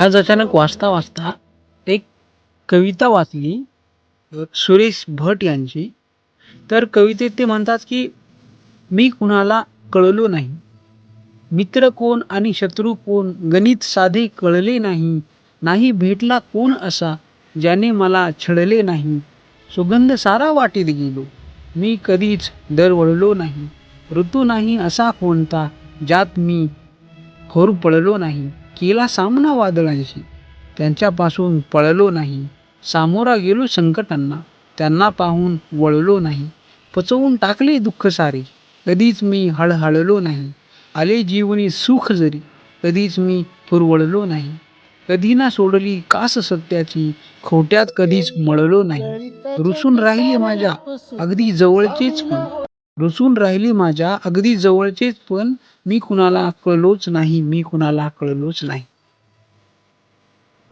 आज अचानक वाचता वाचता एक कविता वाचली सुरेश भट यांची. तर कवितेत ते म्हणतात की मी कुणाला कळलो नाही. मित्र कोण आणि शत्रू कोण गणित साधे कळले नाही. नाही भेटला कोण असा ज्याने मला छळले नाही. सुगंध सारा वाटेत गेलो. मी कधीच दरवळलो नाही. ऋतू नाही असा कोणता ज्यात मी होरपळलो नाही. केला सामना वादळांशी. त्यांच्यापासून पळलो नाही. सामोरा गेलो संकटांना. त्यांना पाहून वळलो नाही. पचवून टाकले दुःख सारे. कधीच मी हळहळलो नाही. आले जीवनी सुख जरी. कधीच मी पुरवळलो नाही. कधी ना सोडली कास सत्याची. खोट्यात कधीच मळलो नाही. रुसून राहिली माझ्या अगदी जवळचेच पण. रुसून राहिली माझ्या अगदी जवळचेच पण. मी कुणाला कळलोच नाही मी कुणाला कळलोच नाही.